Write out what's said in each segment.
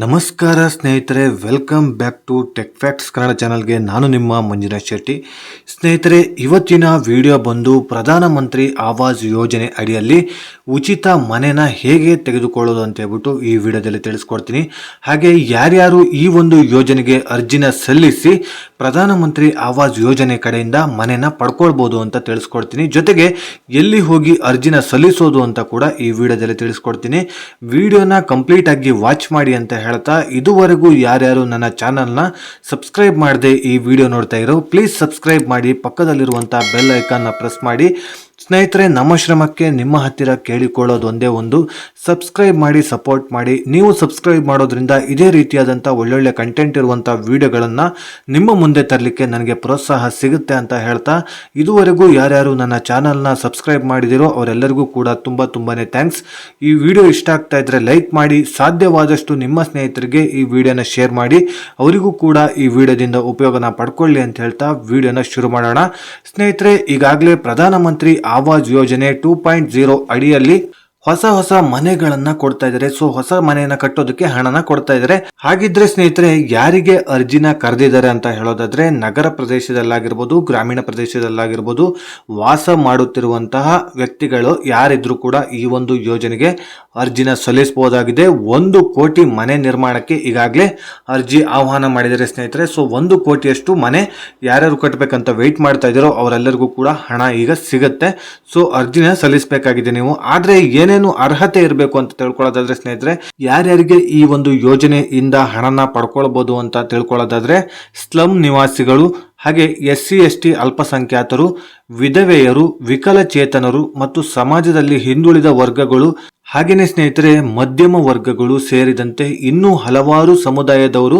ನಮಸ್ಕಾರ ಸ್ನೇಹಿತರೆ welcome back to tech facts Kannada ಚಾನಲ್ಗೆ ನಾನು ನಿಮ್ಮ ಮಂಜುನಾಥ್ ಶೆಟ್ಟಿ. ಸ್ನೇಹಿತರೆ, ಇವತ್ತಿನ ವಿಡಿಯೋ ಬಂದು ಪ್ರಧಾನಮಂತ್ರಿ ಆವಾಸ್ ಯೋಜನೆ ಅಡಿಯಲ್ಲಿ ಉಚಿತ ಮನೆನ ಹೇಗೆ ತೆಗೆದುಕೊಳ್ಳೋದು ಅಂತ ಹೇಳ್ಬಿಟ್ಟು ಈ ವಿಡಿಯೋದಲ್ಲಿ ತಿಳಿಸ್ಕೊಡ್ತೀನಿ. ಹಾಗೆ ಯಾರ್ಯಾರು ಈ ಒಂದು ಯೋಜನೆಗೆ ಅರ್ಜಿನ ಸಲ್ಲಿಸಿ ಪ್ರಧಾನಮಂತ್ರಿ ಆವಾಸ್ ಯೋಜನೆ ಕಡೆಯಿಂದ ಮನೆನ ಪಡ್ಕೊಳ್ಬೋದು ಅಂತ ತಿಳಿಸ್ಕೊಡ್ತೀನಿ. ಜೊತೆಗೆ ಎಲ್ಲಿ ಹೋಗಿ ಅರ್ಜಿನ ಸಲ್ಲಿಸೋದು ಅಂತ ಕೂಡ ಈ ವಿಡಿಯೋದಲ್ಲಿ ತಿಳಿಸ್ಕೊಡ್ತೀನಿ. ವಿಡಿಯೋನ ಕಂಪ್ಲೀಟ್ ಆಗಿ ವಾಚ್ ಮಾಡಿ ಅಂತ ಹೇಳ್ತಾ, ಇದುವರೆಗೂ ಯಾರ್ಯಾರು ನನ್ನ ಚಾನಲ್ನ ಸಬ್ಸ್ಕ್ರೈಬ್ ಮಾಡದೆ ಈ ವಿಡಿಯೋ ನೋಡ್ತಾ ಇರೋ, ಪ್ಲೀಸ್ ಸಬ್ಸ್ಕ್ರೈಬ್ ಮಾಡಿ, ಪಕ್ಕದಲ್ಲಿರುವಂಥ ಬೆಲ್ ಐಕಾನ್ನ ಪ್ರೆಸ್ ಮಾಡಿ. ಸ್ನೇಹಿತರೆ, ನಮ್ಮ ಶ್ರಮಕ್ಕೆ ನಿಮ್ಮ ಹತ್ತಿರ ಕೇಳಿಕೊಳ್ಳೋದು ಒಂದೇ. ಒಂದು ಸಬ್ಸ್ಕ್ರೈಬ್ ಮಾಡಿ, ಸಪೋರ್ಟ್ ಮಾಡಿ. ನೀವು ಸಬ್ಸ್ಕ್ರೈಬ್ ಮಾಡೋದ್ರಿಂದ ಇದೇ ರೀತಿಯಾದಂಥ ಒಳ್ಳೊಳ್ಳೆ ಕಂಟೆಂಟ್ ಇರುವಂಥ ವಿಡಿಯೋಗಳನ್ನು ನಿಮ್ಮ ಮುಂದೆ ತರಲಿಕ್ಕೆ ನನಗೆ ಪ್ರೋತ್ಸಾಹ ಸಿಗುತ್ತೆ ಅಂತ ಹೇಳ್ತಾ, ಇದುವರೆಗೂ ಯಾರ್ಯಾರು ನನ್ನ ಚಾನಲ್ನ ಸಬ್ಸ್ಕ್ರೈಬ್ ಮಾಡಿದಿರೋ ಅವರೆಲ್ಲರಿಗೂ ಕೂಡ ತುಂಬ ತುಂಬಾ ಥ್ಯಾಂಕ್ಸ್. ಈ ವಿಡಿಯೋ ಇಷ್ಟ ಆಗ್ತಾ ಇದ್ರೆ ಲೈಕ್ ಮಾಡಿ, ಸಾಧ್ಯವಾದಷ್ಟು ನಿಮ್ಮ ಸ್ನೇಹಿತರಿಗೆ ಈ ವಿಡಿಯೋನ ಶೇರ್ ಮಾಡಿ. ಅವರಿಗೂ ಕೂಡ ಈ ವಿಡಿಯೋದಿಂದ ಉಪಯೋಗನ ಪಡ್ಕೊಳ್ಳಿ ಅಂತ ಹೇಳ್ತಾ ವಿಡಿಯೋನ ಶುರು ಮಾಡೋಣ. ಸ್ನೇಹಿತರೆ, ಈಗಾಗಲೇ ಪ್ರಧಾನಮಂತ್ರಿ ಯೋಜನೆ ಟೂ ಪಾಯಿಂಟ್ ಜೀರೋ ಅಡಿಯಲ್ಲಿ ಹೊಸ ಹೊಸ ಮನೆಗಳನ್ನ ಕೊಡ್ತಾ ಇದ್ದಾರೆ. ಸೊ ಹೊಸ ಮನೆಯನ್ನ ಕಟ್ಟೋದಕ್ಕೆ ಹಣನ ಕೊಡ್ತಾ ಇದ್ದಾರೆ. ಹಾಗಿದ್ರೆ ಸ್ನೇಹಿತರೆ, ಯಾರಿಗೆ ಅರ್ಜಿನ ಕರೆದಿದ್ದಾರೆ ಅಂತ ಹೇಳೋದಾದ್ರೆ, ನಗರ ಪ್ರದೇಶದಲ್ಲಾಗಿರ್ಬೋದು, ಗ್ರಾಮೀಣ ಪ್ರದೇಶದಲ್ಲಾಗಿರ್ಬೋದು, ವಾಸ ಮಾಡುತ್ತಿರುವಂತಹ ವ್ಯಕ್ತಿಗಳು ಯಾರಿದ್ರು ಕೂಡ ಈ ಒಂದು ಯೋಜನೆಗೆ ಅರ್ಜಿನ ಸಲ್ಲಿಸಬಹುದಾಗಿದೆ. ಒಂದು ಕೋಟಿ ಮನೆ ನಿರ್ಮಾಣಕ್ಕೆ ಈಗಾಗಲೇ ಅರ್ಜಿ ಆಹ್ವಾನ ಮಾಡಿದ್ದಾರೆ ಸ್ನೇಹಿತರೆ. ಸೊ ಒಂದು ಕೋಟಿಯಷ್ಟು ಮನೆ ಯಾರ್ಯಾರು ಕಟ್ಟಬೇಕಂತ ವೆಯ್ಟ್ ಮಾಡ್ತಾ ಇದ್ದಾರೋ ಅವರೆಲ್ಲರಿಗೂ ಕೂಡ ಹಣ ಈಗ ಸಿಗುತ್ತೆ. ಸೊ ಅರ್ಜಿನ ಸಲ್ಲಿಸಬೇಕಾಗಿದೆ ನೀವು. ಆದ್ರೆ ಏನೇನು ಅರ್ಹತೆ ಇರಬೇಕು ಅಂತ ತಿಳ್ಕೊಳ್ಳೋದಾದ್ರೆ ಸ್ನೇಹಿತರೆ, ಯಾರ್ಯಾರಿಗೆ ಈ ಒಂದು ಯೋಜನೆಯಿಂದ ಹಣನ ಪಡ್ಕೊಳ್ಬೋದು ಅಂತ ತಿಳ್ಕೊಳ್ಳೋದಾದ್ರೆ ಸ್ಲಮ್ ನಿವಾಸಿಗಳು ಹಾಗೆ ಎಸ್ ಸಿ ಎಸ್ ಟಿ ಅಲ್ಪಸಂಖ್ಯಾತರು, ವಿಧವೆಯರು, ವಿಕಲಚೇತನರು ಮತ್ತು ಸಮಾಜದಲ್ಲಿ ಹಿಂದುಳಿದ ವರ್ಗಗಳು ಹಾಗೆಯೇ ಸ್ನೇಹಿತರೆ, ಮಧ್ಯಮ ವರ್ಗಗಳು ಸೇರಿದಂತೆ ಇನ್ನೂ ಹಲವಾರು ಸಮುದಾಯದವರು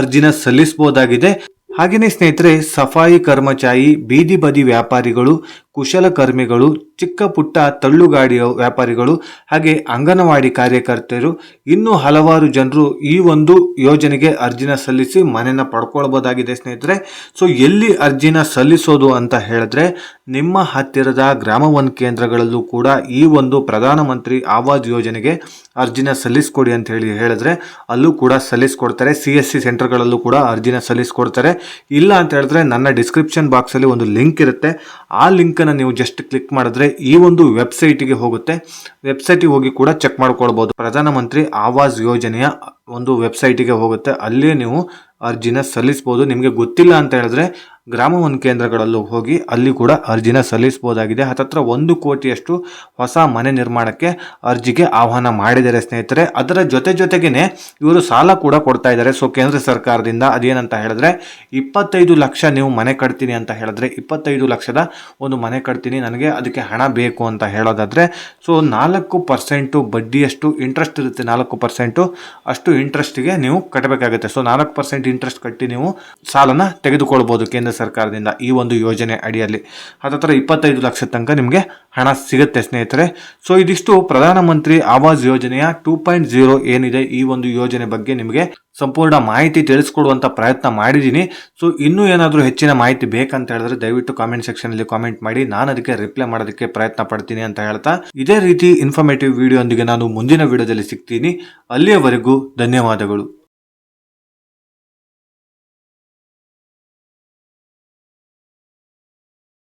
ಅರ್ಜಿನ ಸಲ್ಲಿಸಬಹುದಾಗಿದೆ. ಹಾಗೆಯೇ ಸ್ನೇಹಿತರೆ, ಸಫಾಯಿ ಕರ್ಮಚಾರಿ, ಬೀದಿ ಬದಿ ವ್ಯಾಪಾರಿಗಳು ಕುಶಲಕರ್ಮಿಗಳು, ಚಿಕ್ಕ ಪುಟ್ಟ ತಳ್ಳುಗಾಡಿಯ ವ್ಯಾಪಾರಿಗಳು ಹಾಗೆ ಅಂಗನವಾಡಿ ಕಾರ್ಯಕರ್ತರು, ಇನ್ನೂ ಹಲವಾರು ಜನರು ಈ ಒಂದು ಯೋಜನೆಗೆ ಅರ್ಜಿನ ಸಲ್ಲಿಸಿ ಮನೆಯನ್ನು ಪಡ್ಕೊಳ್ಬೋದಾಗಿದೆ ಸ್ನೇಹಿತರೆ. ಸೊ ಎಲ್ಲಿ ಅರ್ಜಿನ ಸಲ್ಲಿಸೋದು ಅಂತ ಹೇಳಿದ್ರೆ, ನಿಮ್ಮ ಹತ್ತಿರದ ಗ್ರಾಮ ಒನ್ ಕೇಂದ್ರಗಳಲ್ಲೂ ಕೂಡ ಈ ಒಂದು ಪ್ರಧಾನಮಂತ್ರಿ ಆವಾಜ್ ಯೋಜನೆಗೆ ಅರ್ಜಿನ ಸಲ್ಲಿಸ್ಕೊಡಿ ಅಂತ ಹೇಳಿ ಹೇಳಿದ್ರೆ, ಅಲ್ಲೂ ಕೂಡ ಸಲ್ಲಿಸ್ಕೊಡ್ತಾರೆ. ಸಿ ಎಸ್ ಸಿ ಸೆಂಟರ್ಗಳಲ್ಲೂ ಕೂಡ ಅರ್ಜಿನ ಸಲ್ಲಿಸ್ಕೊಡ್ತಾರೆ. ಇಲ್ಲ ಅಂತ ಹೇಳಿದ್ರೆ ನನ್ನ ಡಿಸ್ಕ್ರಿಪ್ಷನ್ ಬಾಕ್ಸಲ್ಲಿ ಒಂದು ಲಿಂಕ್ ಇರುತ್ತೆ. ಆ ಲಿಂಕನ್ನು ನೀವು ಜಸ್ಟ್ ಕ್ಲಿಕ್ ಮಾಡಿದ್ರೆ ಈ ಒಂದು ವೆಬ್ಸೈಟಿಗೆ ಹೋಗುತ್ತೆ. ವೆಬ್ಸೈಟಿಗೆ ಹೋಗಿ ಕೂಡ ಚೆಕ್ ಮಾಡ್ಕೊಳ್ಬೋದು. ಪ್ರಧಾನಮಂತ್ರಿ ಆವಾಸ್ ಯೋಜನೆಯ ಒಂದು ವೆಬ್ಸೈಟಿಗೆ ಹೋಗುತ್ತೆ. ಅಲ್ಲಿಯೇ ನೀವು ಅರ್ಜಿನ ಸಲ್ಲಿಸ್ಬೋದು. ನಿಮಗೆ ಗೊತ್ತಿಲ್ಲ ಅಂತ ಹೇಳಿದ್ರೆ ಗ್ರಾಮ ಒನ್ ಕೇಂದ್ರಗಳಲ್ಲೂ ಹೋಗಿ ಅಲ್ಲಿ ಕೂಡ ಅರ್ಜಿನ ಸಲ್ಲಿಸಬಹುದಾಗಿದೆ. ಹತ್ತತ್ರ ಒಂದು ಕೋಟಿಯಷ್ಟು ಹೊಸ ಮನೆ ನಿರ್ಮಾಣಕ್ಕೆ ಅರ್ಜಿಗೆ ಆಹ್ವಾನ ಮಾಡಿದ್ದಾರೆ ಸ್ನೇಹಿತರೆ. ಅದರ ಜೊತೆ ಜೊತೆಗೇನೆ ಇವರು ಸಾಲ ಕೂಡ ಕೊಡ್ತಾ ಇದ್ದಾರೆ. ಸೊ ಕೇಂದ್ರ ಸರ್ಕಾರದಿಂದ ಅದೇನಂತ ಹೇಳಿದ್ರೆ, ಇಪ್ಪತ್ತೈದು ಲಕ್ಷ ನೀವು ಮನೆ ಕಟ್ತೀನಿ ಅಂತ ಹೇಳಿದ್ರೆ, ಇಪ್ಪತ್ತೈದು ಲಕ್ಷದ ಒಂದು ಮನೆ ಕಟ್ತೀನಿ, ನನಗೆ ಅದಕ್ಕೆ ಹಣ ಬೇಕು ಅಂತ ಹೇಳೋದಾದ್ರೆ ಸೊ ನಾಲ್ಕು ಪರ್ಸೆಂಟು ಬಡ್ಡಿಯಷ್ಟು ಇಂಟ್ರೆಸ್ಟ್ ಇರುತ್ತೆ. ನಾಲ್ಕು ಪರ್ಸೆಂಟು ಅಷ್ಟು ಇಂಟ್ರೆಸ್ಟ್ಗೆ ನೀವು ಕಟ್ಟಬೇಕಾಗುತ್ತೆ. ಸೊ ನಾಲ್ಕು ಪರ್ಸೆಂಟ್ ಇಂಟ್ರೆಸ್ಟ್ ಕಟ್ಟಿ ನೀವು ಸಾಲನ ತೆಗೆದುಕೊಳ್ಬೋದು ಕೇಂದ್ರ ಸರ್ಕಾರದಿಂದ ಈ ಒಂದು ಯೋಜನೆ ಅಡಿಯಲ್ಲಿ ಹತ್ತತ್ರ ಇಪ್ಪತ್ತೈದು ಲಕ್ಷ ತನಕ ನಿಮಗೆ ಹಣ ಸಿಗುತ್ತೆ ಸ್ನೇಹಿತರೆ. ಸೊ ಇದಿಷ್ಟು ಪ್ರಧಾನಮಂತ್ರಿ ಆವಾಸ್ ಯೋಜನೆಯ ಟೂ ಪಾಯಿಂಟ್ ಜೀರೋ ಏನಿದೆ ಈ ಒಂದು ಯೋಜನೆ ಬಗ್ಗೆ ನಿಮಗೆ ಸಂಪೂರ್ಣ ಮಾಹಿತಿ ತಿಳಿಸ್ಕೊಡುವಂಥ ಪ್ರಯತ್ನ ಮಾಡಿದ್ದೀನಿ. ಸೊ ಇನ್ನೂ ಏನಾದರೂ ಹೆಚ್ಚಿನ ಮಾಹಿತಿ ಬೇಕಂತ ಹೇಳಿದ್ರೆ ದಯವಿಟ್ಟು ಕಾಮೆಂಟ್ ಸೆಕ್ಷನಲ್ಲಿ ಕಾಮೆಂಟ್ ಮಾಡಿ. ನಾನು ಅದಕ್ಕೆ ರಿಪ್ಲೈ ಮಾಡೋದಕ್ಕೆ ಪ್ರಯತ್ನ ಪಡ್ತೀನಿ ಅಂತ ಹೇಳ್ತಾ ಇದೇ ರೀತಿ ಇನ್ಫಾರ್ಮೇಟಿವ್ ವಿಡಿಯೋ ನಾನು ಮುಂದಿನ ವಿಡಿಯೋದಲ್ಲಿ ಸಿಗ್ತೀನಿ. ಅಲ್ಲಿಯವರೆಗೂ ಧನ್ಯವಾದಗಳು.